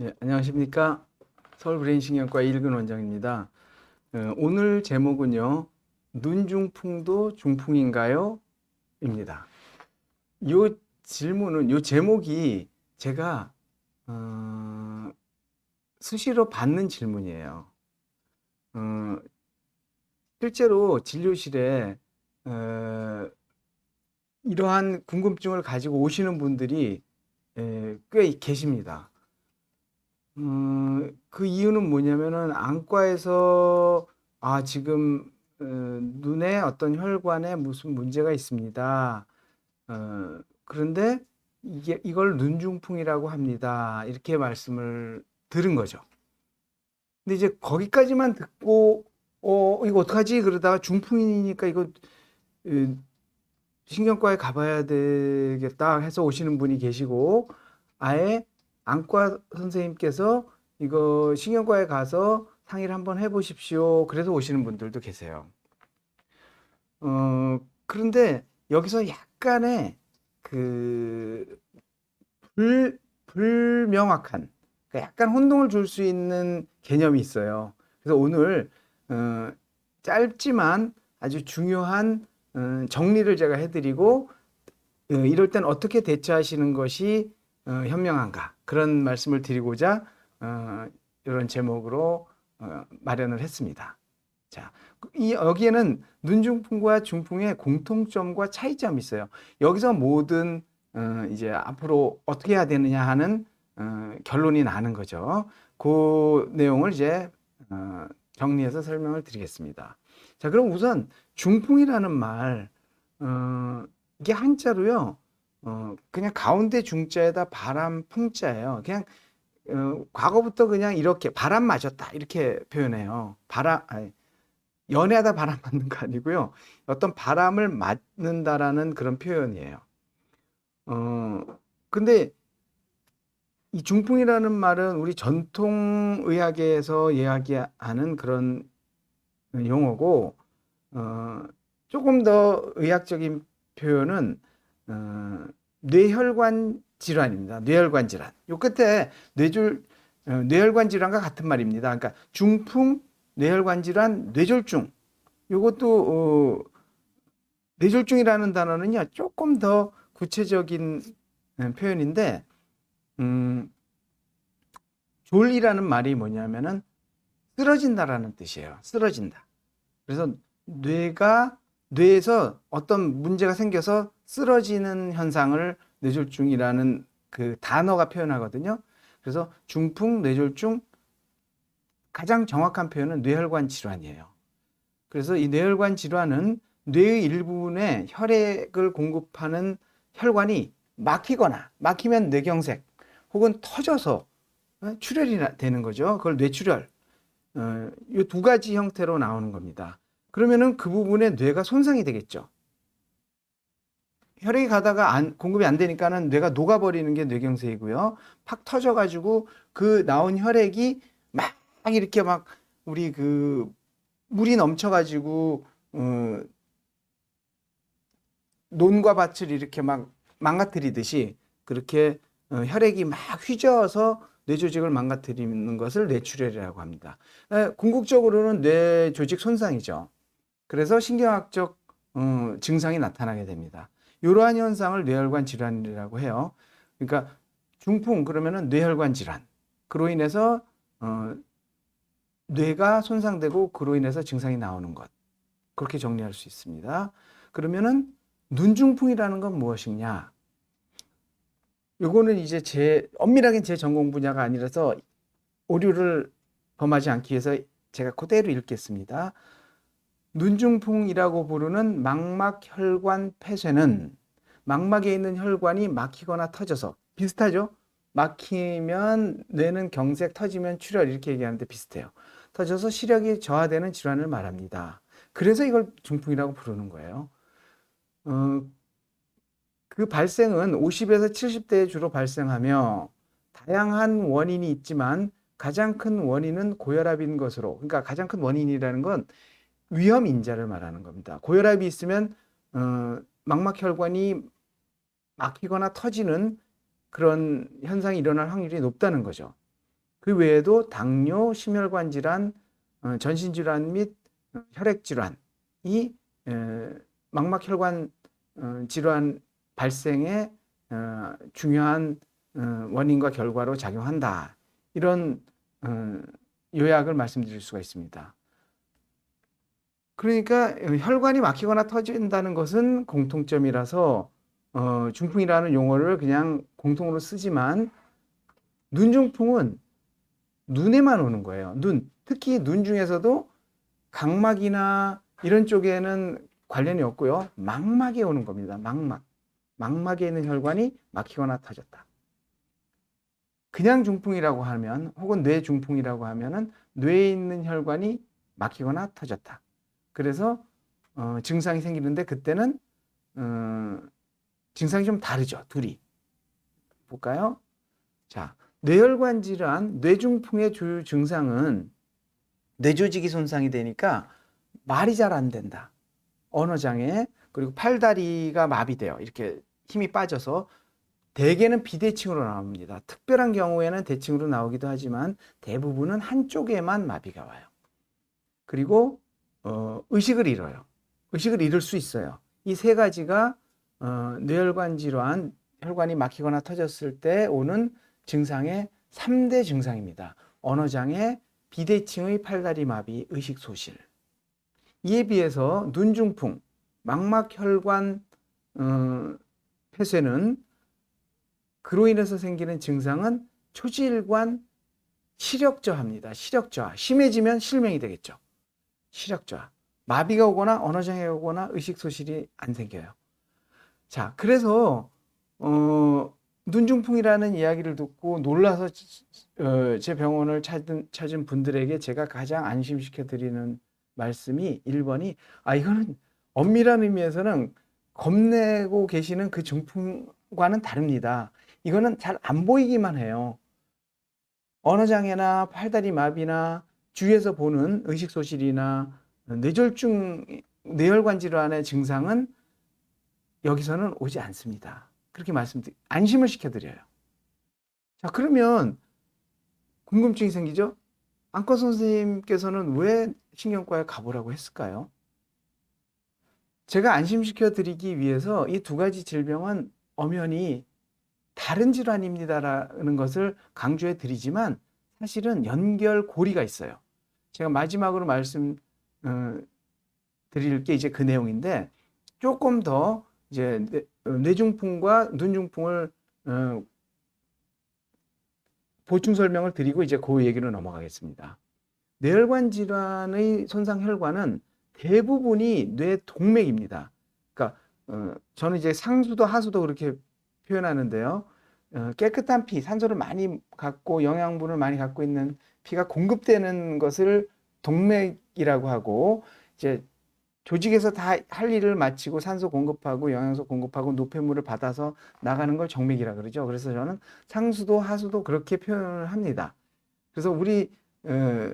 네, 안녕하십니까. 서울 브레인신경과 이일근 원장입니다. 어, 오늘 제목은요. 눈중풍도 중풍인가요? 입니다. 요 질문은 요 제목이 제가 어, 수시로 받는 질문이에요. 어, 실제로 진료실에 어, 이러한 궁금증을 가지고 오시는 분들이 에, 꽤 계십니다. 음, 그 이유는 뭐냐면은 안과에서 아, 지금 어, 눈에 어떤 혈관에 무슨 문제가 있습니다. 어, 그런데 이게 이걸 눈중풍이라고 합니다. 이렇게 말씀을 들은 거죠. 근데 이제 거기까지만 듣고 어, 이거 어떡하지? 그러다가 중풍이니까 이거 어, 신경과에 가봐야 되겠다 해서 오시는 분이 계시고 아예 안과 선생님께서 이거 신경과에 가서 상의를 한번 해보십시오. 그래서 오시는 분들도 계세요. 어, 그런데 여기서 약간의 그 불, 불명확한, 그러니까 약간 혼동을 줄 수 있는 개념이 있어요. 그래서 오늘 어, 짧지만 아주 중요한 어, 정리를 제가 해드리고 어, 이럴 땐 어떻게 대처하시는 것이 어, 현명한가 그런 말씀을 드리고자 어, 이런 제목으로 어, 마련을 했습니다. 자, 이 여기에는 눈중풍과 중풍의 공통점과 차이점이 있어요. 여기서 모든 어, 이제 앞으로 어떻게 해야 되느냐 하는 어, 결론이 나는 거죠. 그 내용을 이제 어, 정리해서 설명을 드리겠습니다. 자, 그럼 우선 중풍이라는 말, 어, 이게 한자로요, 어, 그냥 가운데 중자에다 바람 풍자예요. 그냥 어, 과거부터 그냥 이렇게 바람 맞았다 이렇게 표현해요. 바람 아니, 연애하다 바람 맞는 거 아니고요. 어떤 바람을 맞는다라는 그런 표현이에요. 어, 근데 이 중풍이라는 말은 우리 전통 의학에서 이야기하는 그런 용어고 어, 조금 더 의학적인 표현은 어, 뇌혈관 질환입니다. 뇌혈관 질환. 요 끝에 뇌졸 어, 뇌혈관 질환과 같은 말입니다. 그러니까 중풍, 뇌혈관 질환, 뇌졸중. 요것도 어, 뇌졸중이라는 단어는요 조금 더 구체적인 어, 표현인데 음, 졸이라는 말이 뭐냐면은 쓰러진다라는 뜻이에요. 쓰러진다. 그래서 뇌가 뇌에서 어떤 문제가 생겨서 쓰러지는 현상을 뇌졸중이라는 그 단어가 표현하거든요. 그래서 중풍, 뇌졸중 가장 정확한 표현은 뇌혈관 질환이에요. 그래서 이 뇌혈관 질환은 뇌의 일부분에 혈액을 공급하는 혈관이 막히거나 막히면 뇌경색 혹은 터져서 어, 출혈이 나- 되는 거죠. 그걸 뇌출혈. 어, 이두 가지 형태로 나오는 겁니다. 그러면은 그 부분에 뇌가 손상이 되겠죠. 혈액이 가다가 안, 공급이 안 되니까는 뇌가 녹아버리는 게 뇌경색이고요. 팍 터져가지고 그 나온 혈액이 막 이렇게 막 우리 그 물이 넘쳐가지고 어, 논과 밭을 이렇게 막 망가뜨리듯이 그렇게 어, 혈액이 막 휘저어서 뇌 조직을 망가뜨리는 것을 뇌출혈이라고 합니다. 에, 궁극적으로는 뇌 조직 손상이죠. 그래서 신경학적 어, 증상이 나타나게 됩니다. 이러한 현상을 뇌혈관 질환이라고 해요. 그러니까 중풍 그러면은 뇌혈관 질환. 그로 인해서 어, 뇌가 손상되고 그로 인해서 증상이 나오는 것. 그렇게 정리할 수 있습니다. 그러면은 눈중풍이라는 건 무엇이냐? 요거는 이제 제 엄밀하게 제 전공 분야가 아니라서 오류를 범하지 않기 위해서 제가 그대로 읽겠습니다. 눈중풍이라고 부르는 망막혈관 폐쇄는 망막에 있는 혈관이 막히거나 터져서 비슷하죠? 막히면 뇌는 경색, 터지면 출혈 이렇게 얘기하는데 비슷해요. 터져서 시력이 저하되는 질환을 말합니다. 그래서 이걸 중풍이라고 부르는 거예요. 어, 그 발생은 50에서 70대에 주로 발생하며 다양한 원인이 있지만 가장 큰 원인은 고혈압인 것으로 그러니까 가장 큰 원인이라는 건 위험 인자를 말하는 겁니다. 고혈압이 있으면 어, 망막혈관이 막히거나 터지는 그런 현상이 일어날 확률이 높다는 거죠. 그 외에도 당뇨, 심혈관 질환, 어, 전신 질환 및 어, 혈액 질환이 에, 망막 혈관 어, 질환 발생의 어, 중요한 어, 원인과 결과로 작용한다. 이런 어, 요약을 말씀드릴 수가 있습니다. 그러니까 혈관이 막히거나 터진다는 것은 공통점이라서 어, 중풍이라는 용어를 그냥 공통으로 쓰지만 눈 중풍은 눈에만 오는 거예요. 눈, 특히 눈 중에서도 각막이나 이런 쪽에는 관련이 없고요. 망막에 오는 겁니다. 망막. 망막에 있는 혈관이 막히거나 터졌다. 그냥 중풍이라고 하면 혹은 뇌 중풍이라고 하면은 뇌에 있는 혈관이 막히거나 터졌다. 그래서 어, 증상이 생기는데 그때는 어, 증상이 좀 다르죠. 둘이 볼까요? 자, 뇌혈관 질환, 뇌중풍의 주요 증상은 뇌조직이 손상이 되니까 말이 잘 안 된다. 언어장애, 그리고 팔다리가 마비돼요. 이렇게 힘이 빠져서 대개는 비대칭으로 나옵니다. 특별한 경우에는 대칭으로 나오기도 하지만 대부분은 한쪽에만 마비가 와요. 그리고 어, 의식을 잃어요. 의식을 잃을 수 있어요. 이 세 가지가 어, 뇌혈관 질환, 혈관이 막히거나 터졌을 때 오는 증상의 3대 증상입니다. 언어장애, 비대칭의 팔다리 마비, 의식 소실. 이에 비해서 눈중풍, 망막혈관 어, 폐쇄는 그로 인해서 생기는 증상은 초질관 시력 저하입니다. 시력 저하. 심해지면 실명이 되겠죠. 시력 저하. 마비가 오거나 언어장애가 오거나 의식 소실이 안 생겨요. 자, 그래서 어, 눈중풍이라는 이야기를 듣고 놀라서 어, 제 병원을 찾은, 찾은 분들에게 제가 가장 안심시켜 드리는 말씀이 1번이 아 이거는 엄밀한 의미에서는 겁내고 계시는 그 중풍과는 다릅니다. 이거는 잘 안 보이기만 해요. 언어장애나 팔다리 마비나 주위에서 보는 의식 소실이나 뇌졸중, 뇌혈관 질환의 증상은 여기서는 오지 않습니다. 그렇게 말씀드리, 안심을 시켜드려요. 자, 그러면 궁금증이 생기죠? 안과 선생님께서는 왜 신경과에 가보라고 했을까요? 제가 안심시켜 드리기 위해서 이 두 가지 질병은 엄연히 다른 질환입니다라는 것을 강조해 드리지만 사실은 연결고리가 있어요. 제가 마지막으로 말씀 어, 드릴 게 이제 그 내용인데 조금 더 이제 뇌- 어, 뇌중풍과 눈중풍을 어, 보충 설명을 드리고 이제 그 얘기로 넘어가겠습니다. 뇌혈관 질환의 손상 혈관은 대부분이 뇌 동맥입니다. 그러니까 어, 저는 이제 상수도 하수도 그렇게 표현하는데요. 어, 깨끗한 피, 산소를 많이 갖고 영양분을 많이 갖고 있는 피가 공급되는 것을 동맥이라고 하고 이제 조직에서 다 할 일을 마치고 산소 공급하고 영양소 공급하고 노폐물을 받아서 나가는 걸 정맥이라 그러죠. 그래서 저는 상수도 하수도 그렇게 표현을 합니다. 그래서 우리 어,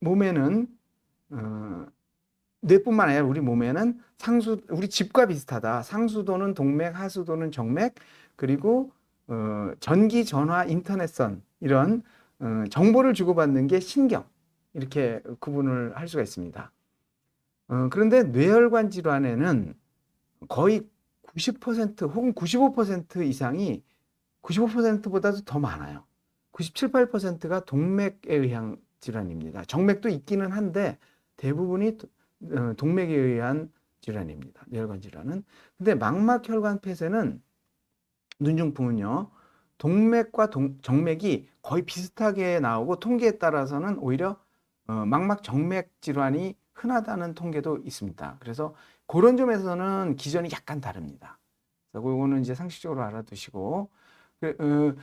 몸에는 어, 뇌뿐만 아니라 우리 몸에는 상수 우리 집과 비슷하다. 상수도는 동맥, 하수도는 정맥, 그리고 어, 전기, 전화, 인터넷선 이런 어, 정보를 주고받는 게 신경 이렇게 구분을 할 수가 있습니다. 어, 그런데 뇌혈관 질환에는 거의 90% 혹은 95% 이상이 95%보다도 더 많아요. 97, 8%가 동맥에 의한 질환입니다. 정맥도 있기는 한데 대부분이 어, 동맥에 의한 질환입니다. 뇌혈관 질환은. 근데 망막혈관 폐쇄는 눈중풍은요. 동맥과 동, 정맥이 거의 비슷하게 나오고 통계에 따라서는 오히려 어, 망막 정맥 질환이 흔하다는 통계도 있습니다. 그래서 그런 점에서는 기전이 약간 다릅니다. 그래서 그거는 이제 상식적으로 알아두시고 그, 어,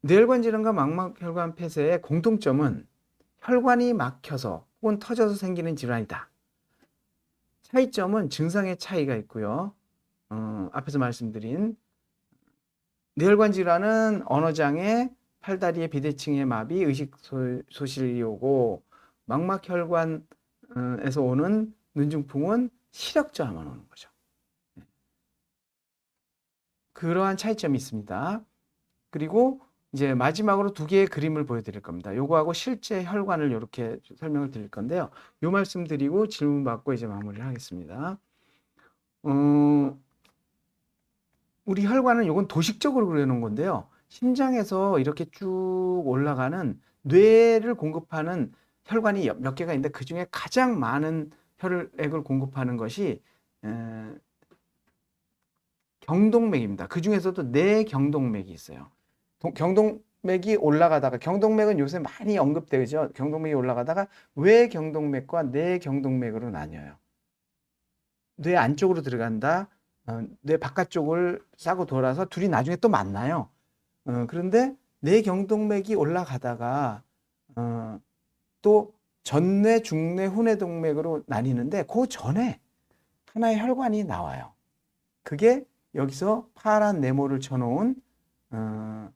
뇌혈관 질환과 망막혈관 폐쇄의 공통점은 혈관이 막혀서 혹은 터져서 생기는 질환이다. 차이점은 증상의 차이가 있고요. 어, 앞에서 말씀드린 뇌혈관 질환은 언어장애, 팔다리의 비대칭의 마비, 의식 소- 소실이 오고 망막혈관에서 오는 눈중풍은 시력 저하만 오는 거죠. 네. 그러한 차이점이 있습니다. 그리고 이제 마지막으로 두 개의 그림을 보여드릴 겁니다. 요거하고 실제 혈관을 이렇게 설명을 드릴 건데요. 요 말씀 드리고 질문 받고 이제 마무리를 하겠습니다. 어, 우리 혈관은 요건 도식적으로 그려놓은 건데요. 심장에서 이렇게 쭉 올라가는 뇌를 공급하는 혈관이 여- 몇 개가 있는데 그 중에 가장 많은 혈액을 공급하는 것이 에, 경동맥입니다. 그 중에서도 뇌경동맥이 있어요. 동- 경동맥이 올라가다가 경동맥은 요새 많이 언급되죠. 경동맥이 올라가다가 외경동맥과 뇌경동맥으로 나뉘어요. 뇌 안쪽으로 들어간다. 어, 뇌 바깥쪽을 싸고 돌아서 둘이 나중에 또 만나요. 어, 그런데 뇌 경동맥이 올라가다가 어, 또 전뇌, 중뇌, 후뇌 동맥으로 나뉘는데 그 전에 하나의 혈관이 나와요. 그게 여기서 파란 네모를 쳐놓은 어,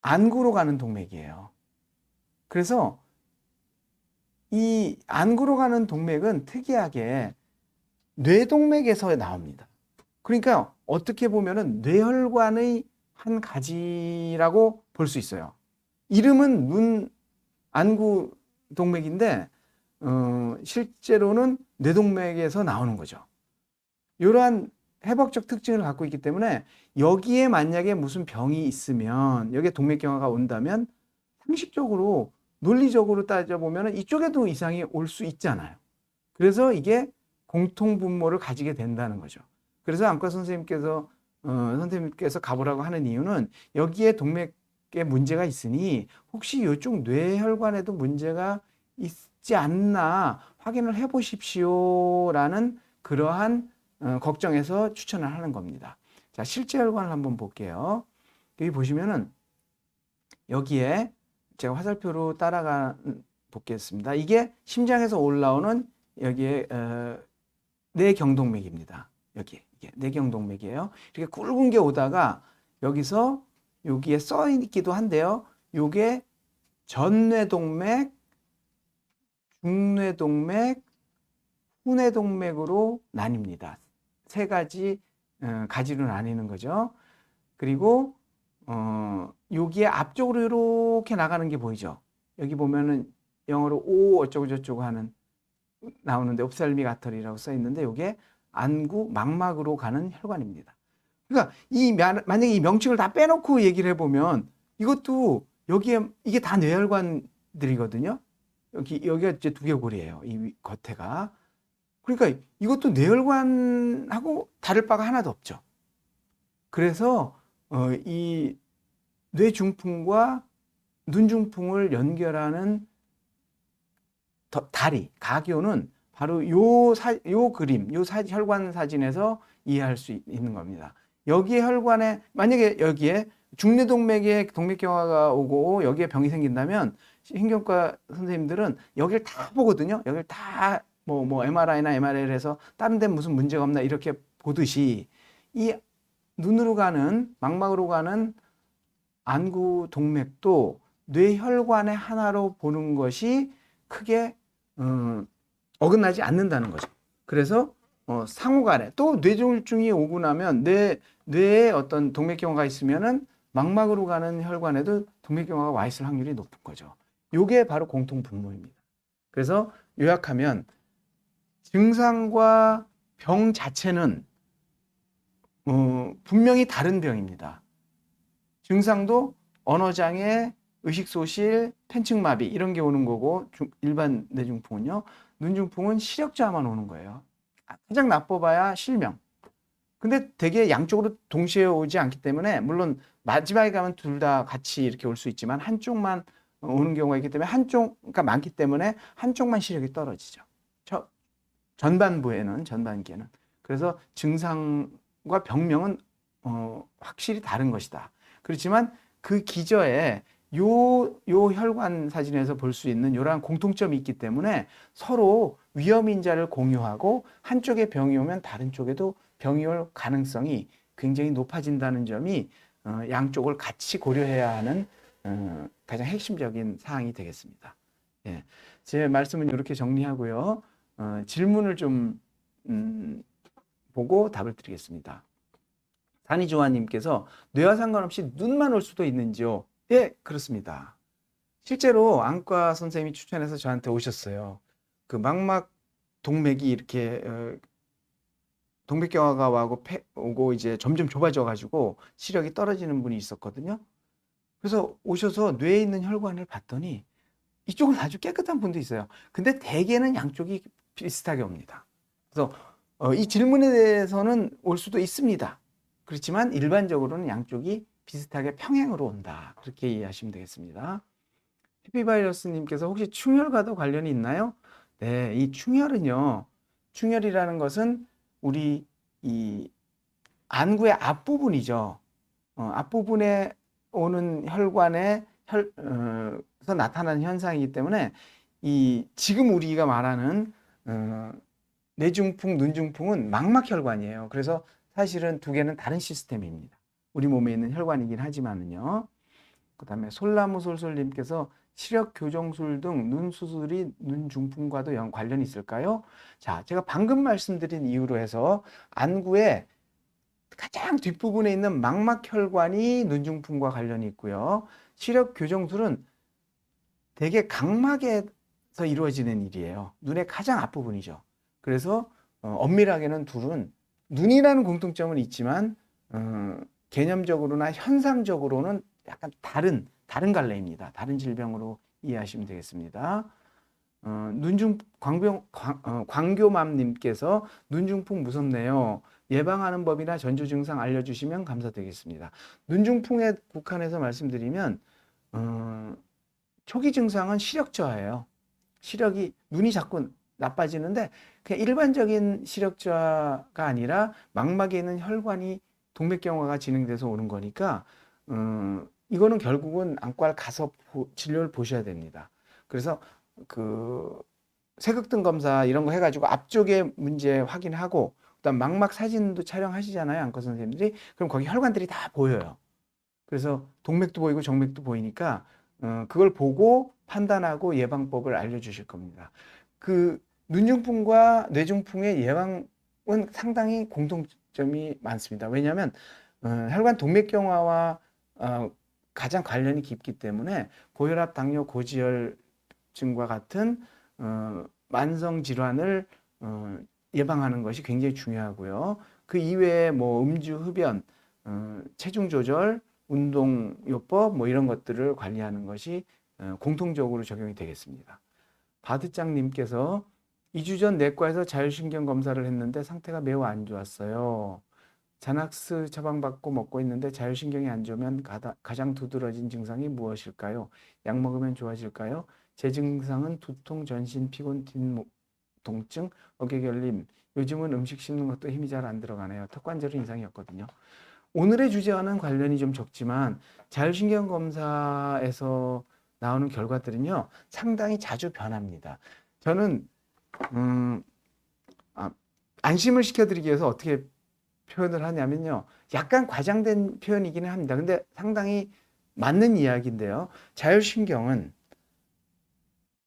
안구로 가는 동맥이에요. 그래서 이 안구로 가는 동맥은 특이하게 뇌동맥에서 나옵니다. 그러니까 어떻게 보면은 뇌혈관의 한 가지라고 볼 수 있어요. 이름은 눈 안구 동맥인데 어, 실제로는 뇌동맥에서 나오는 거죠. 이러한 해박적 특징을 갖고 있기 때문에 여기에 만약에 무슨 병이 있으면 여기에 동맥경화가 온다면 상식적으로 논리적으로 따져보면 이쪽에도 이상이 올 수 있잖아요. 그래서 이게 공통 분모를 가지게 된다는 거죠. 그래서 안과 선생님께서 어, 선생님께서 가보라고 하는 이유는 여기에 동맥에 문제가 있으니 혹시 이쪽 뇌혈관에도 문제가 있지 않나 확인을 해보십시오라는 그러한 어, 걱정해서 추천을 하는 겁니다. 자, 실제 혈관을 한번 볼게요. 여기 보시면은 여기에 제가 화살표로 따라가 보겠습니다. 이게 심장에서 올라오는 여기에 어, 뇌경동맥입니다. 여기 이게 뇌경동맥이에요. 이렇게 굵은 게 오다가 여기서 여기에 써 있기도 한데요. 요게 전뇌동맥, 중뇌동맥, 후뇌동맥으로 나뉩니다. 세 가지 어, 가지로 나뉘는 거죠. 그리고 어, 여기에 앞쪽으로 이렇게 나가는 게 보이죠. 여기 보면은 영어로 오 어쩌고 저쩌고 하는 나오는데 옵살미 가터리라고 써 있는데 이게 안구 망막으로 가는 혈관입니다. 그러니까 이 만- 만약에 이 명칭을 다 빼놓고 얘기를 해보면 이것도 여기에 이게 다 뇌혈관들이거든요. 여기 여기가 이제 두개골이에요. 이 위- 겉에가. 그러니까 이것도 뇌혈관하고 다를 바가 하나도 없죠. 그래서 어, 이 뇌중풍과 눈중풍을 연결하는 더- 다리, 가교는 바로 요, 사, 요 그림, 요 사, 혈관 사진에서 이해할 수 있- 있는 겁니다. 여기에 혈관에, 만약에 여기에 중뇌동맥에 동맥경화가 오고 여기에 병이 생긴다면 신경과 선생님들은 여기를 다 보거든요. 여기를 다 뭐, 뭐, MRI나 MRI를 해서 다른 데는 무슨 문제가 없나 이렇게 보듯이 이 눈으로 가는, 망막으로 가는 안구 동맥도 뇌혈관의 하나로 보는 것이 크게 음, 어긋나지 않는다는 거죠. 그래서 어, 상호간에 또 뇌졸중이 오고 나면 뇌 뇌에 어떤 동맥경화가 있으면은 망막으로 가는 혈관에도 동맥경화가 와 있을 확률이 높은 거죠. 요게 바로 공통 분모입니다. 그래서 요약하면 증상과 병 자체는 어, 분명히 다른 병입니다. 증상도 언어장애, 의식소실, 팬층마비 이런 게 오는 거고 중- 일반 뇌중풍은요. 눈중풍은 시력자만 오는 거예요. 아, 가장 나빠봐야 실명. 근데 되게 양쪽으로 동시에 오지 않기 때문에 물론 마지막에 가면 둘 다 같이 이렇게 올 수 있지만 한쪽만 오는 경우가 있기 때문에 한쪽가 많기 때문에 한쪽만 시력이 떨어지죠. 저 전반부에는 전반기에는 그래서 증상과 병명은 어, 확실히 다른 것이다. 그렇지만 그 기저에 요, 요 혈관 사진에서 볼 수 있는 이러한 공통점이 있기 때문에 서로 위험 인자를 공유하고 한쪽에 병이 오면 다른 쪽에도 병이 올 가능성이 굉장히 높아진다는 점이 어, 양쪽을 같이 고려해야 하는 어, 가장 핵심적인 사항이 되겠습니다. 예. 제 말씀은 이렇게 정리하고요. 어, 질문을 좀 음, 보고 답을 드리겠습니다. 산이조아님께서 뇌와 상관없이 눈만 올 수도 있는지요? 예, 그렇습니다. 실제로 안과 선생님이 추천해서 저한테 오셨어요. 그 망막 동맥이 이렇게 어, 동맥경화가 와고 폐, 오고 이제 점점 좁아져 가지고 시력이 떨어지는 분이 있었거든요. 그래서 오셔서 뇌에 있는 혈관을 봤더니 이쪽은 아주 깨끗한 분도 있어요. 근데 대개는 양쪽이 비슷하게 옵니다. 그래서 어, 이 질문에 대해서는 올 수도 있습니다. 그렇지만 일반적으로는 양쪽이 비슷하게 평행으로 온다. 그렇게 이해하시면 되겠습니다. 해피바이러스님께서 혹시 충혈과도 관련이 있나요? 네, 이 충혈은요. 충혈이라는 것은 우리 이 안구의 앞부분이죠. 어, 앞부분에 오는 혈관에 혈, 어, 서 나타나는 현상이기 때문에 이 지금 우리가 말하는 어, 뇌중풍, 눈중풍은 망막혈관이에요. 그래서 사실은 두 개는 다른 시스템입니다. 우리 몸에 있는 혈관이긴 하지만은요. 그 다음에 솔나무솔솔님께서 시력 교정술 등 눈 수술이 눈 중풍과도 연 관련이 있을까요? 자, 제가 방금 말씀드린 이유로 해서 안구의 가장 뒷부분에 있는 망막혈관이 눈 중풍과 관련이 있고요. 시력 교정술은 대개 각막에서 이루어지는 일이에요. 눈의 가장 앞부분이죠. 그래서 어, 엄밀하게는 둘은 눈이라는 공통점은 있지만 어, 개념적으로나 현상적으로는 약간 다른 다른 갈래입니다. 다른 질병으로 이해하시면 되겠습니다. 어, 눈중 광병 광, 어, 광교맘님께서 눈중풍 무섭네요. 예방하는 법이나 전조 증상 알려주시면 감사드리겠습니다. 눈중풍에 국한해서 말씀드리면 어, 초기 증상은 시력 저하예요. 시력이 눈이 자꾸 나빠지는데 그냥 일반적인 시력 저하가 아니라 망막에 있는 혈관이 동맥경화가 진행돼서 오는 거니까 음, 이거는 결국은 안과를 가서 보- 진료를 보셔야 됩니다. 그래서 그 세극등 검사 이런 거 해가지고 앞쪽에 문제 확인하고 그다음 망막 사진도 촬영하시잖아요 안과 선생님들이 그럼 거기 혈관들이 다 보여요. 그래서 동맥도 보이고 정맥도 보이니까 어, 그걸 보고 판단하고 예방법을 알려주실 겁니다. 그 눈중풍과 뇌중풍의 예방은 상당히 공통 점이 많습니다. 왜냐하면 어, 혈관 동맥경화와 어, 가장 관련이 깊기 때문에 고혈압, 당뇨, 고지혈증과 같은 어, 만성 질환을 어, 예방하는 것이 굉장히 중요하고요. 그 이외에 뭐 음주, 흡연, 어, 체중 조절, 운동 요법 뭐 이런 것들을 관리하는 것이 어, 공통적으로 적용이 되겠습니다. 바드장님께서 2주 전 내과에서 자율신경 검사를 했는데 상태가 매우 안 좋았어요. 자낙스 처방받고 먹고 있는데 자율신경이 안 좋으면 가장 두드러진 증상이 무엇일까요? 약 먹으면 좋아질까요? 제 증상은 두통, 전신, 피곤, 뒷목 통증, 어깨 결림. 요즘은 음식 씹는 것도 힘이 잘 안 들어가네요. 턱관절은 이상이었거든요. 오늘의 주제와는 관련이 좀 적지만 자율신경 검사에서 나오는 결과들은요 상당히 자주 변합니다. 저는 음, 아, 안심을 시켜드리기 위해서 어떻게 표현을 하냐면요 약간 과장된 표현이기는 합니다. 근데 상당히 맞는 이야기인데요. 자율신경은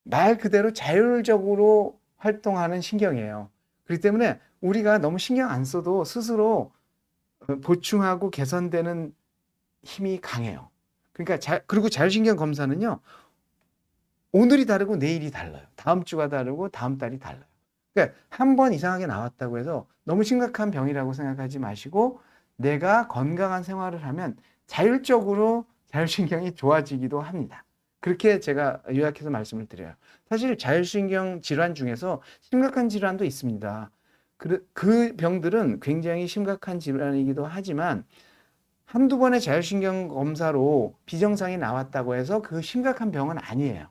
말 그대로 자율적으로 활동하는 신경이에요. 그렇기 때문에 우리가 너무 신경 안 써도 스스로 어, 보충하고 개선되는 힘이 강해요. 그러니까 자, 그리고 자율신경 검사는요. 오늘이 다르고 내일이 달라요. 다음 주가 다르고 다음 달이 달라요. 그러니까 한 번 이상하게 나왔다고 해서 너무 심각한 병이라고 생각하지 마시고 내가 건강한 생활을 하면 자율적으로 자율신경이 좋아지기도 합니다. 그렇게 제가 요약해서 말씀을 드려요. 사실 자율신경 질환 중에서 심각한 질환도 있습니다. 그, 그 병들은 굉장히 심각한 질환이기도 하지만 한두 번의 자율신경 검사로 비정상이 나왔다고 해서 그 심각한 병은 아니에요.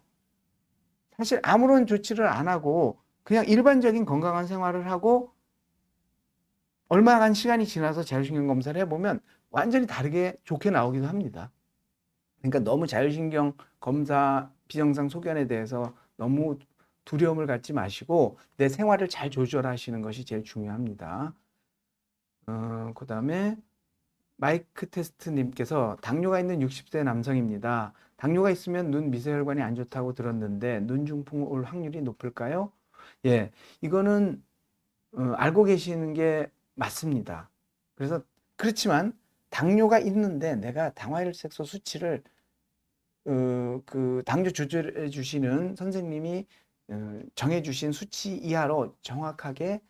사실 아무런 조치를 안 하고 그냥 일반적인 건강한 생활을 하고 얼마간 시간이 지나서 자율신경 검사를 해보면 완전히 다르게 좋게 나오기도 합니다. 그러니까 너무 자율신경 검사 비정상 소견에 대해서 너무 두려움을 갖지 마시고 내 생활을 잘 조절하시는 것이 제일 중요합니다. 어, 그 다음에 마이크 테스트님께서 당뇨가 있는 60세 남성입니다. 당뇨가 있으면 눈 미세혈관이 안 좋다고 들었는데 눈 중풍 올 확률이 높을까요? 예, 이거는 어, 알고 계시는 게 맞습니다. 그래서 그렇지만 당뇨가 있는데 내가 당화혈색소 수치를 어, 그 당뇨 조절해 주시는 선생님이 어, 정해 주신 수치 이하로 정확하게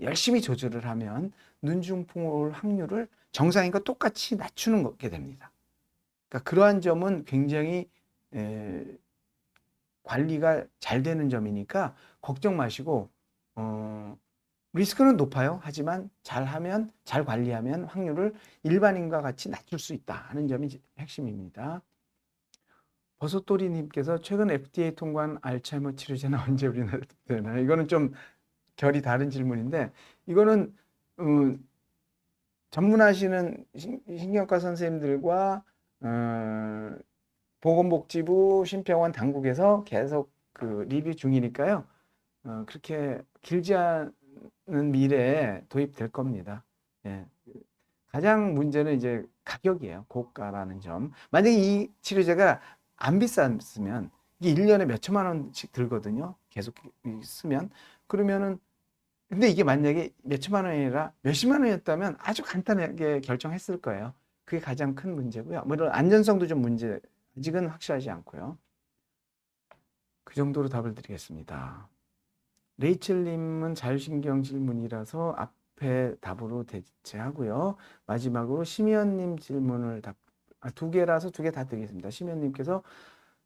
열심히 조절을 하면 눈 중풍 올 확률을 정상인과 똑같이 낮추는 거게 됩니다. 그러니까 그러한 점은 굉장히 에, 관리가 잘 되는 점이니까 걱정 마시고 어, 리스크는 높아요. 하지만 잘하면 잘 관리하면 확률을 일반인과 같이 낮출 수 있다 하는 점이 핵심입니다. 버섯돌이님께서 최근 FDA 통과한 알츠하이머 치료제는 언제 우리나라에 되나요? 이거는 좀 결이 다른 질문인데 이거는 음, 전문하시는 신- 신경과 선생님들과 어, 보건복지부 심평원 당국에서 계속 그 리뷰 중이니까요. 어, 그렇게 길지 않은 미래에 도입될 겁니다. 예. 가장 문제는 이제 가격이에요. 고가라는 점. 만약에 이 치료제가 안 비쌌으면 이게 1년에 몇 천만 원씩 들거든요. 계속 쓰면. 그러면은 근데 이게 만약에 몇 천만 원이 아니라 몇십만 원이었다면 아주 간단하게 결정했을 거예요. 그게 가장 큰 문제고요. 물론 안전성도 좀 문제, 아직은 확실하지 않고요. 그 정도로 답을 드리겠습니다. 레이첼님은 자율신경 질문이라서 앞에 답으로 대체하고요. 마지막으로 심의원님 질문을 답, 아, 두 개라서 두 개 다 드리겠습니다. 심의원님께서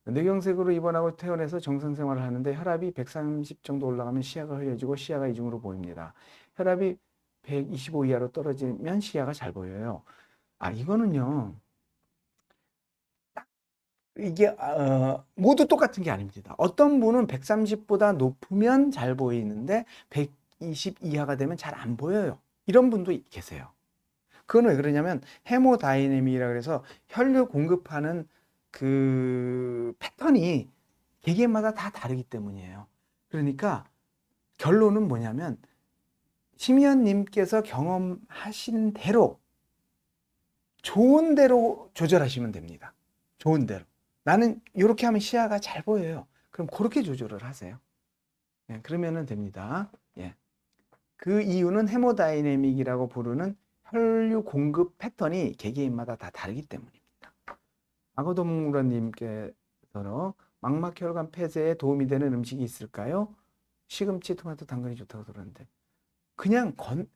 뇌경색으로 입원하고 퇴원해서 정상 생활을 하는데 혈압이 130 정도 올라가면 시야가 흐려지고 시야가 이중으로 보입니다. 혈압이 125 이하로 떨어지면 시야가 잘 보여요. 아, 이거는요. 딱 이게 어, 모두 똑같은 게 아닙니다. 어떤 분은 130보다 높으면 잘 보이는데 120 이하가 되면 잘 안 보여요. 이런 분도 계세요. 그건 왜 그러냐면 헤모다이내믹이라 그래서 혈류 공급하는 그 패턴이 개개인마다 다 다르기 때문이에요. 그러니까 결론은 뭐냐면 심의원님께서 경험하신 대로 좋은 대로 조절하시면 됩니다. 좋은 대로. 나는 이렇게 하면 시야가 잘 보여요. 그럼 그렇게 조절을 하세요. 예, 그러면은 됩니다. 예. 그 이유는 헤모다이내믹이라고 부르는 혈류 공급 패턴이 개개인마다 다 다르기 때문입니다. 악어동물원님께서는 망막혈관 폐쇄에 도움이 되는 음식이 있을까요? 시금치, 토마토, 당근이 좋다고 들었는데 그냥 건,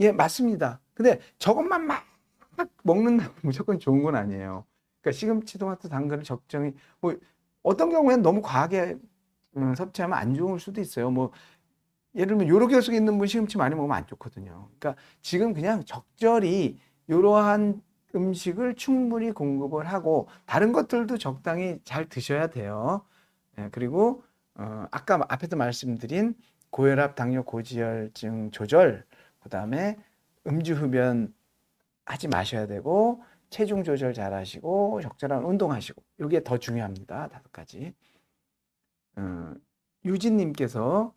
예, 맞습니다. 근데 저것만 막 먹는다고 무조건 좋은 건 아니에요. 그러니까 시금치, 토마토, 당근을 적정히 뭐 어떤 경우에는 너무 과하게 음, 섭취하면 안 좋을 수도 있어요. 뭐 예를 들면 요로결석 있는 분 시금치 많이 먹으면 안 좋거든요. 그러니까 지금 그냥 적절히 이러한 음식을 충분히 공급을 하고 다른 것들도 적당히 잘 드셔야 돼요. 예, 그리고 어, 아까 앞에도 말씀드린 고혈압, 당뇨, 고지혈증 조절, 그 다음에 음주 흡연 하지 마셔야 되고 체중 조절 잘 하시고 적절한 운동하시고 이게 더 중요합니다. 다섯 가지. 어, 유진님께서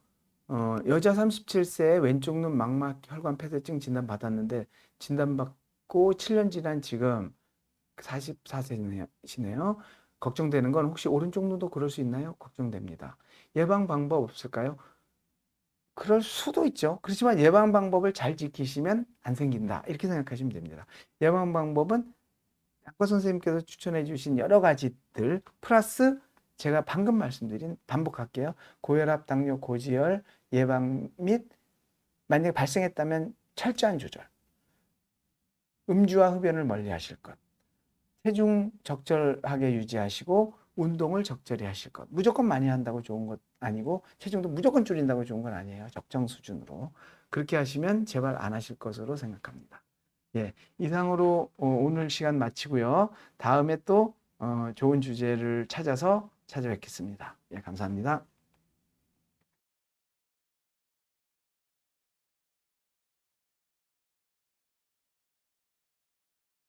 어, 여자 37세 왼쪽 눈 망막 혈관 폐쇄증 진단 받았는데 진단 받고 7년 지난 지금 44세시네요. 걱정되는 건 혹시 오른쪽 눈도 그럴 수 있나요? 걱정됩니다. 예방 방법 없을까요? 그럴 수도 있죠. 그렇지만 예방 방법을 잘 지키시면 안 생긴다. 이렇게 생각하시면 됩니다. 예방 방법은 약과 선생님께서 추천해 주신 여러 가지들 플러스 제가 방금 말씀드린 반복할게요. 고혈압, 당뇨, 고지혈 예방 및 만약에 발생했다면 철저한 조절. 음주와 흡연을 멀리 하실 것. 체중 적절하게 유지하시고 운동을 적절히 하실 것. 무조건 많이 한다고 좋은 것 아니고 체중도 무조건 줄인다고 좋은 건 아니에요. 적정 수준으로. 그렇게 하시면 제발 안 하실 것으로 생각합니다. 예, 이상으로 어, 오늘 시간 마치고요. 다음에 또 어, 좋은 주제를 찾아서 찾아뵙겠습니다. 예, 감사합니다.